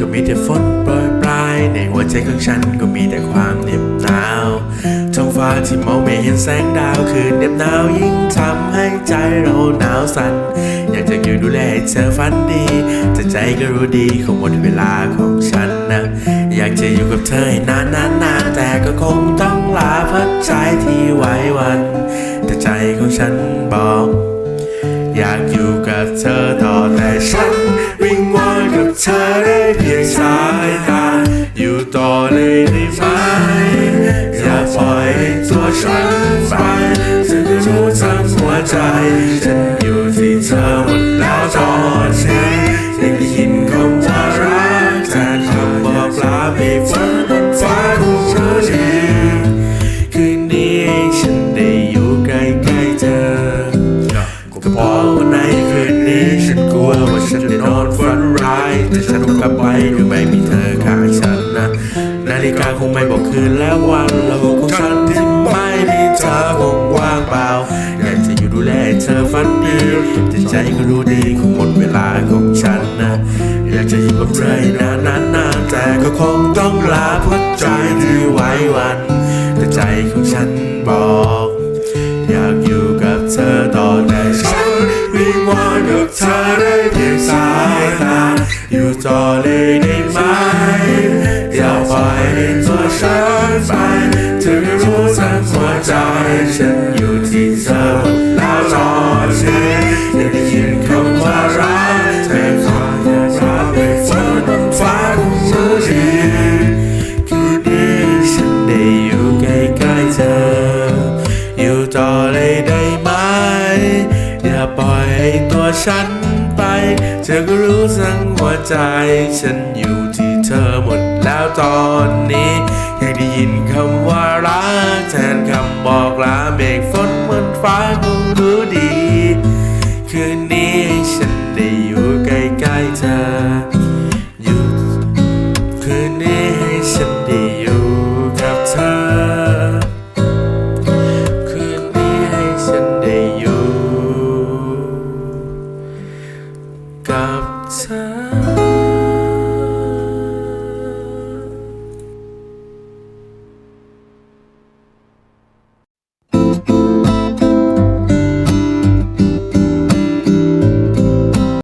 ก็มีแต่ฝนโปรยปลาย ในหัวใจของฉันก็มีแต่ความเหน็บหนาวท้องฟ้าที่มองไม่เห็นแสงดาวคืนเหน็บหนาวยิ่งทำให้ใจเราหนาวสั่นอยากจะอยู่ดูแลให้เธอฝันดีแต่ใจก็รู้ดีคงหมดเวลาของฉันนะ อยากจะอยู่กับเธอให้นานนานนานแต่ก็คงต้องลาพักใจที่ไว้วัน แต่ใจของฉันบอก อยากอยู่กับเธอต่อแต่ฉัน เธอได้เพียงสายตา อยู่ต่อเลยได้ไหมอย่าปล่อยตัวฉันไปฉันจะรู้ทั้งหัวใจฉันอยู่ที่เธอหมดแล้วตอนนี้ยังได้ยินคำว่ารักแต่คำบอกลาไม่ฟัง บไปโดยไม่มีเธอข้างฉันนะ นาฬิกาคงไม่บอกคืนและวันโลกของฉันที่ไม่มีเธอคงว่างเปล่าอยากจะอยู่ดูแลเธอฝันดีแต่ใจก็รู้ดีคงหมดเวลาของฉันนะ อยากจะอยู่กับเธอให้นานนานนานแต่ก็คงต้องลาเพราะใจที่ไว้วัน แต่ใจของฉันบอก อยากอยู่กับเธอต่อแต่ฉันวิงวอนกับเธอได้เพียงสายตา อยู่ต่อเลยได้ไหมอย่าปล่อยให้ตัวฉันไปเธอก็รู้ทั้งหัวใจฉันอยู่ที่เธอแล้วตอนนี้อยาได้ยินคำว่ารักแต่คำว่ารักไม่ฝันบนฟ้าคงรู้ดีคืนนี้ฉันได้อยู่ใกล้ๆเธอ อยู่ต่อเลยได้ไหมอย่าปล่อยให้ตัวฉัน เธอก็รู้ทั้งหัวใจ ฉันอยู่ที่เธอหมดแล้วตอนนี้ยังได้ยินคำว่ารักแทนคำบอกลาเมฆฝนเหมือนฟ้าคงรู้ดี คืนนี้ กับเธอ